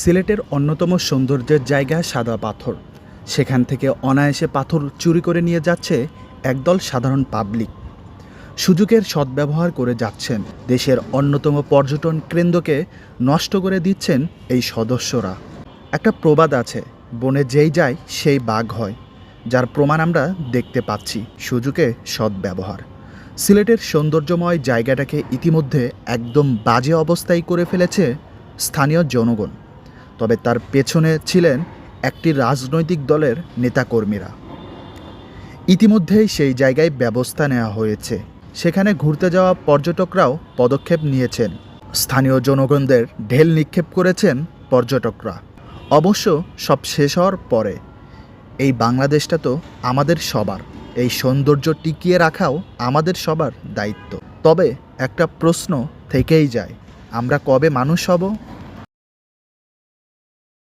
সিলেটের অন্যতম সৌন্দর্যের জায়গা সাদা পাথর। সেখান থেকে অনায়াসে পাথর চুরি করে নিয়ে যাচ্ছে একদল সাধারণ পাবলিক। সুযোগের সদ্ব্যবহার করে যাচ্ছেন দেশের অন্যতম পর্যটন কেন্দ্রকে নষ্ট করে দিচ্ছেন এই সদস্যরা। একটা প্রবাদ আছে, বনে যেই যায় সেই বাঘ হয়, যার প্রমাণ আমরা দেখতে পাচ্ছি সুযোগে সদ্ব্যবহার। সিলেটের সৌন্দর্যময় জায়গাটাকে ইতিমধ্যে একদম বাজে অবস্থায় করে ফেলেছে স্থানীয় জনগণ। তবে তার পেছনে ছিলেন একটি রাজনৈতিক দলের নেতাকর্মীরা। ইতিমধ্যেই সেই জায়গায় ব্যবস্থা নেওয়া হয়েছে। সেখানে ঘুরতে যাওয়া পর্যটকরাও পদক্ষেপ নিয়েছেন। স্থানীয় জনগণদের ঢেল নিক্ষেপ করেছেন পর্যটকরা। অবশ্য সব শেষ হওয়ার পরে, এই বাংলাদেশটা তো আমাদের সবার। এই সৌন্দর্য টিকিয়ে রাখাও আমাদের সবার দায়িত্ব। তবে একটা প্রশ্ন থেকেই যায়, আমরা কবে মানুষ হব?